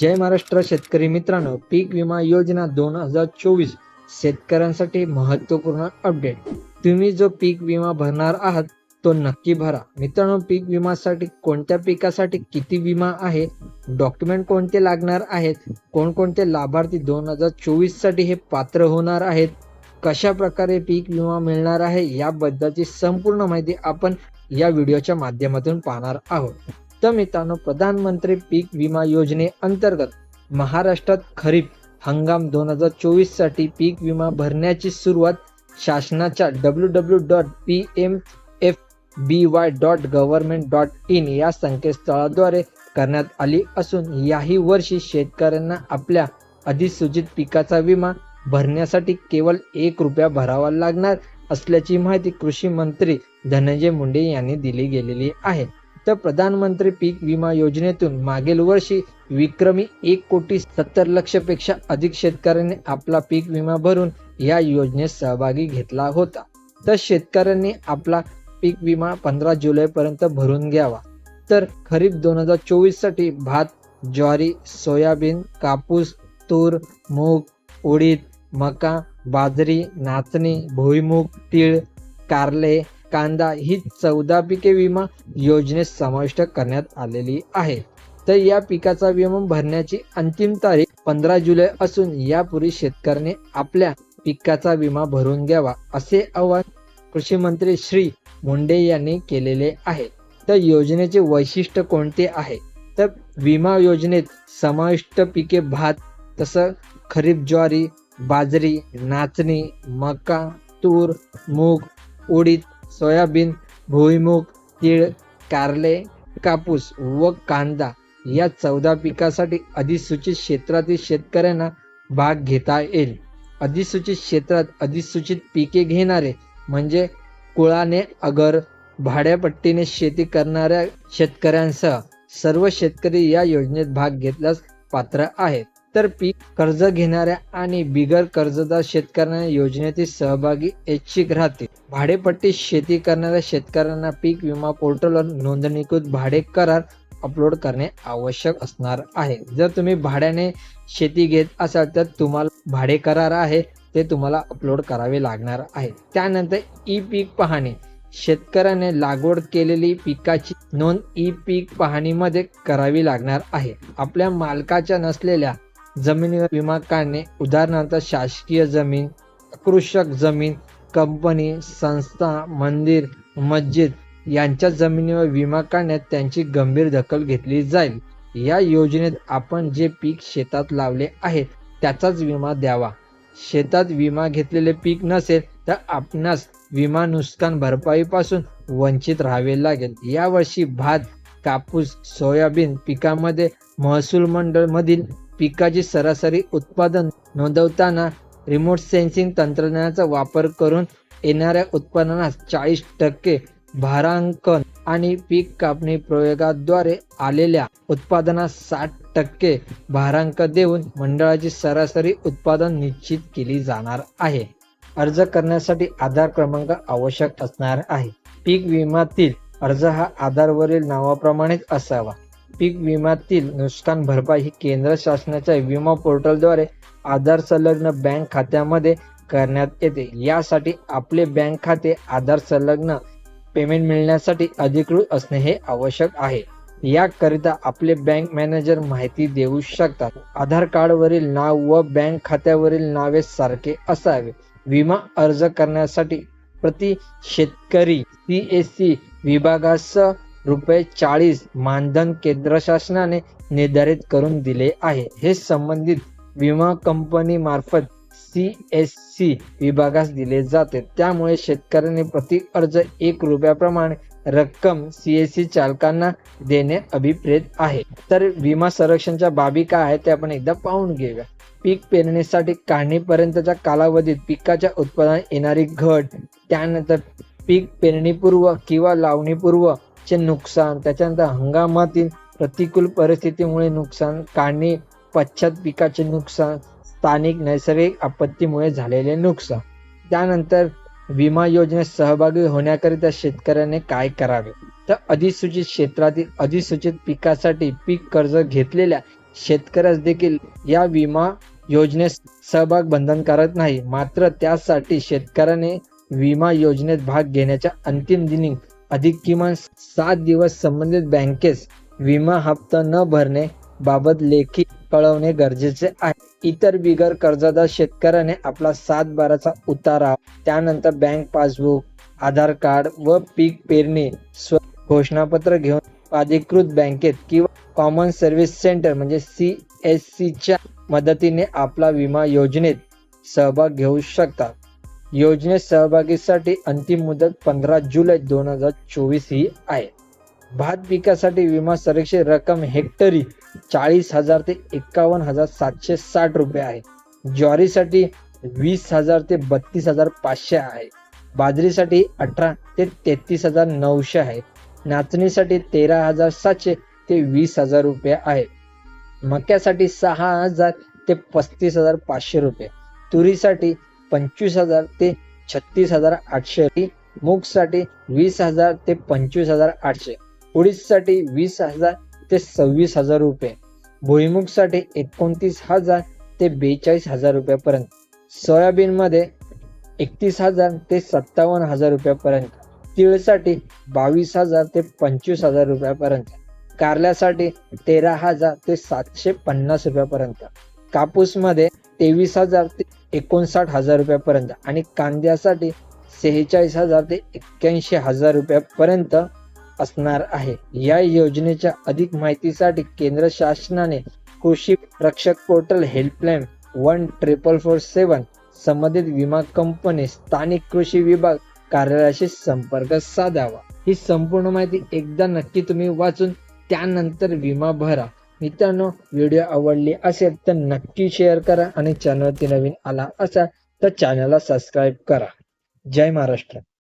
जय महाराष्ट्र शेतकरी मित्रांनो पीक विमा योजना दोन हजार चोवीस. शेतकऱ्यांसाठी महत्त्वपूर्ण अपडेट तुम्ही जो पीक विमा भरणार आहात तो नक्की भरा. मित्रांनो पीक विमासाठी कोणत्या पिकासाठी किती विमा आहे? डॉक्युमेंट कोणते लागणार आहेत? कोणकोणते लाभार्थी दोन हजार चोवीससाठी हे पात्र होणार आहेत? कशा प्रकारे पीक विमा मिळणार आहे? याबद्दलची संपूर्ण माहिती आपण या व्हिडिओच्या माध्यमातून पाहणार आहोत. तर मित्रांनो प्रधानमंत्री पीक विमा योजने अंतर्गत महाराष्ट्रात खरीप हंगाम दोन हजार चोवीससाठी पीक विमा भरण्याची सुरुवात शासनाच्या W W dot P M F B Y dot government dot in या संकेतस्थळाद्वारे करण्यात आली असून याही वर्षी शेतकऱ्यांना आपल्या अधिसूचित पिकाचा विमा भरण्यासाठी केवळ एक रुपया भरावा लागणार असल्याची माहिती कृषी मंत्री धनंजय मुंडे यांनी दिली गेलेली आहे. तर प्रधानमंत्री पीक विमा योजनेतून मागील वर्षी विक्रमी एक कोटी सत्तर लक्षपेक्षा अधिक शेतकऱ्यांनी आपला पीक विमा भरून या योजनेत सहभागी घेतला होता. तर शेतकऱ्यांनी आपला पीक विमा पंधरा जुलै पर्यंत भरून घ्यावा. तर खरीप दोन हजार चोवीससाठी भात ज्वारी सोयाबीन कापूस तूर मूग उडीद मका बाजरी नाचणी भुईमूग तीळ कारले कांदा ही चौदा पिके विमा योजनेत समाविष्ट करण्यात आलेली आहे. तर या पिकाचा विमा भरण्याची अंतिम तारीख पंधरा जुलै असून यापूर्वी शेतकऱ्याने आपल्या पिकाचा विमा भरून घ्यावा असे आवाहन कृषी मंत्री श्री मुंडे यांनी केलेले आहे. तर योजनेचे वैशिष्ट्य कोणते आहे? तर विमा योजनेत समाविष्ट पिके भात तसं खरीप ज्वारी बाजरी नाचणी मका तूर मूग उडीद सोयाबीन भुईमूग तीळ कारले कापूस व कांदा या चौदा पिकासाठी अधिसूचित क्षेत्रातील शेतकऱ्यांना भाग घेता येईल. अधिसूचित क्षेत्रात अधिसूचित पिके घेणारे म्हणजे कुळाने अगर भाड्यापट्टीने शेती करणाऱ्या शेतकऱ्यांसह सर्व शेतकरी या योजनेत भाग घेतल्यास पात्र आहेत. तर पीक कर्ज घेणाऱ्या आणि बिगर कर्जदार शेतकऱ्यांना योजनेतील सहभागी ऐच्छिक राहतील. भाडेपट्टी शेती करणाऱ्या शेतकऱ्यांना पीक विमा पोर्टलवर नोंदणीकृत भाडे करार अपलोड करणे आवश्यक असणार आहे. जर तुम्ही भाड्याने शेती घेत असाल तर तुम्हाला भाडे करार आहे ते तुम्हाला अपलोड करावे लागणार आहे. त्यानंतर ई पीक पाहणी. शेतकऱ्याने लागवड केलेली पिकाची नोंद ई पीक पाहणीमध्ये करावी लागणार आहे. आपल्या मालकाच्या नसलेल्या जमिनीवर विमा काढणे उदाहरणार्थ शासकीय जमीन कृषक जमीन कंपनी संस्था मंदिर मस्जिद यांच्या जमिनीवर विमा काढण्यात त्यांची गंभीर दखल घेतली जाईल. या योजनेत आपण जे पीक शेतात लावले आहे त्याचाच विमा द्यावा. शेतात विमा घेतलेले पीक नसेल तर आपणास विमा नुकसान भरपाईपासून वंचित राहावे लागेल. यावर्षी भात कापूस सोयाबीन पिकामध्ये महसूल मंडळ मधील पिकाची सरासरी उत्पादन नोंदवताना रिमोट सेन्सिंग तंत्रज्ञानाचा वापर करून येणाऱ्या उत्पादनास चाळीस टक्के भारांकन आणि पीक कापणी प्रयोगाद्वारे आलेल्या उत्पादनास साठ टक्के भारांक देऊन मंडळाची सरासरी उत्पादन निश्चित केली जाणार आहे. अर्ज करण्यासाठी आधार क्रमांक आवश्यक असणार आहे. पीक विम्यातील अर्ज हा आधारवरील नावाप्रमाणेच असावा. पीक विम्यातील नुकसान भरपाई ही केंद्र शासनाच्या विमा पोर्टलद्वारे आधार संलग्न बँक खात्यामध्ये करण्यात येते. यासाठी आपले बँक खाते आधार संलग्न पेमेंट मिळण्यासाठी अधिकृत असणे हे आवश्यक आहे. याकरिता आपले बँक मॅनेजर माहिती देऊ शकतात. आधार कार्डवरील नाव व बँक खात्यावरील नावे सारखे असावे. विमा अर्ज करण्यासाठी प्रति शेतकरी सी एस सी विभागासह रुपये चाळीस मानधन केंद्र शासनाने निर्धारित करून दिले आहे. हे संबंधित विमा कंपनी मार्फत सी एस सी विभागास दिले जाते. त्यामुळे शेतकऱ्यांनी प्रति अर्ज एक रुपयाप्रमाणे रक्कम सी एस सी चालकांना देणे अभिप्रेत आहे. तर विमा संरक्षणच्या बाबी काय आहेत ते आपण एकदा पाहून घेऊया. पीक पेरणीसाठी काढणीपर्यंतच्या कालावधीत पिकाच्या उत्पादनात येणारी घट त्यानंतर पीक पेरणीपूर्व किंवा लावणीपूर्व चे नुकसान त्याच्यानंतर हंगामातील प्रतिकूल परिस्थितीमुळे नुकसान काढणी पश्चात पिकाचे नुकसान स्थानिक नैसर्गिक आपत्तीमुळे झालेले नुकसान. त्यानंतर विमा योजनेत सहभागी होण्याकरिता शेतकऱ्याने काय करावे? तर अधिसूचित क्षेत्रातील अधिसूचित पिकासाठी पीक कर्ज घेतलेल्या शेतकऱ्यास देखील या विमा योजनेत सहभाग बंधनकारक नाही. मात्र त्यासाठी शेतकऱ्याने विमा योजनेत भाग घेण्याच्या अंतिम दिनी अधिक किमान सात दिवस संबंधित बँकेस विमा हप्ता न भरणे बाबत लेखी कळवणे गरजेचे आहे. इतर बिगर कर्जदार शेतकऱ्याने आपला सात बाराचा उतारा त्यानंतर बँक पासबुक आधार कार्ड व पीक पेरणी स्व घोषणापत्र घेऊन अधिकृत बँकेत किंवा कॉमन सर्व्हिस सेंटर म्हणजे सी एस च्या मदतीने आपला विमा योजनेत सहभाग घेऊ शकतात. योजनेत सहभागीसाठी अंतिम मुदत पंधरा जुलै दोन हजार चोवीस ही आहे. भात पिकासाठी विमा संरक्षित रक्कम हेक्टरी चाळीस हजार ते एकावन्न हजार सातशे साठ रुपये आहे. ज्वारीसाठी वीस हजार ते बत्तीस हजार पाचशे आहे. बाजरीसाठी अठरा ते तेहतीस हजार नऊशे आहे. नाचणीसाठी तेरा हजार सातशे ते वीस हजार रुपये आहे. मक्यासाठी सहा हजार ते पस्तीस हजार पाचशे रुपये. तुरीसाठी पंचवीस हजार ते छत्तीस हजार आठशे. मूगसाठी वीस हजार ते पंचवीस हजार आठशे. उडीदसाठी वीस हजार ते सव्वीस हजार रुपये. भुईमुगसाठी एकोणतीस हजार ते बेचाळीस हजार रुपयापर्यंत. सोयाबीनमध्ये एकतीस हजार ते सत्तावन्न हजार रुपयापर्यंत. तिळसाठी बावीस हजार ते पंचवीस हजार रुपयापर्यंत. कारल्यासाठी तेरा हजार ते सातशे पन्नास रुपयापर्यंत. कापूसमध्ये तेवीस हजार ते एकोणसाठ हजार रुपयापर्यंत. आणि कांद्यासाठी सेहेचाळीस हजार ते एक्क्याऐंशी हजार रुपयापर्यंत असणार आहे. या योजनेच्या अधिक माहितीसाठी केंद्र शासनाने Krishi Rakshak portal helpline one triple four seven संबंधित विमा कंपनी स्थानिक कृषी विभाग कार्यालयाशी संपर्क साधावा. ही संपूर्ण माहिती एकदा नक्की तुम्ही वाचून त्यानंतर विमा भरा. मित्रांनो व्हिडिओ आवडली असेल तर नक्की शेअर करा आणि चॅनलवरती नवीन आला असाल तर चॅनलला सबस्क्राईब करा. जय महाराष्ट्र.